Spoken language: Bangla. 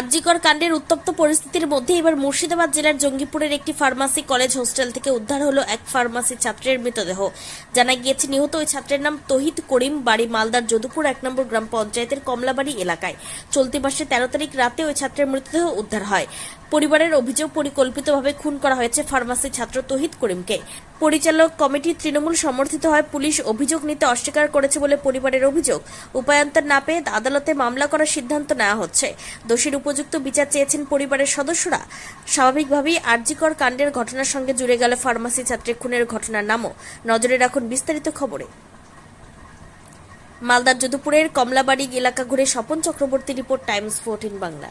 আরজিকর কাণ্ডের উত্তপ্ত পরিস্থিতির মধ্যে এবার মুর্শিদাবাদ জেলার জঙ্গিপুরের একটি ফার্মাসি কলেজ হোস্টেল থেকে উদ্ধার হলো এক ফার্মাসি ছাত্রের মৃতদেহ। জানা গিয়েছে, নিহত ওই ছাত্রের নাম তহিদ করিম, বাড়ি মালদার যদুপুর এক নম্বর গ্রাম পঞ্চায়েতের কমলাবাড়ি এলাকায়। চলতি মাসে তেরো তারিখ রাতে ওই ছাত্রের মৃতদেহ উদ্ধার হয়। পরিবারের অভিযোগ পরিকল্পিতভাবে খুন করা হয়েছে ফার্মাসি ছাত্র তহিদ করিমকে। পরিচালক কমিটি তৃণমূল সমর্থিত হয় পুলিশ অভিযোগ নিতে অস্বীকার করেছে বলে পরিবারের অভিযোগ। উপায়ন্তর না পেয়ে আদালতে মামলা করার সিদ্ধান্ত নেওয়া হচ্ছে। দোষীর উপযুক্ত বিচার চেয়েছেন পরিবারের সদস্যরা। স্বাভাবিকভাবেই আরজিকর কাণ্ডের ঘটনার সঙ্গে জুড়ে গেল ফার্মাসি ছাত্রের খুনের ঘটনার নামও। নজরে রাখুন বিস্তারিত খবরে। মালদার যদুপুরের কমলাবাড়ি এলাকা ঘুরে Swapan Chakraborty report Times fourteen Bangla.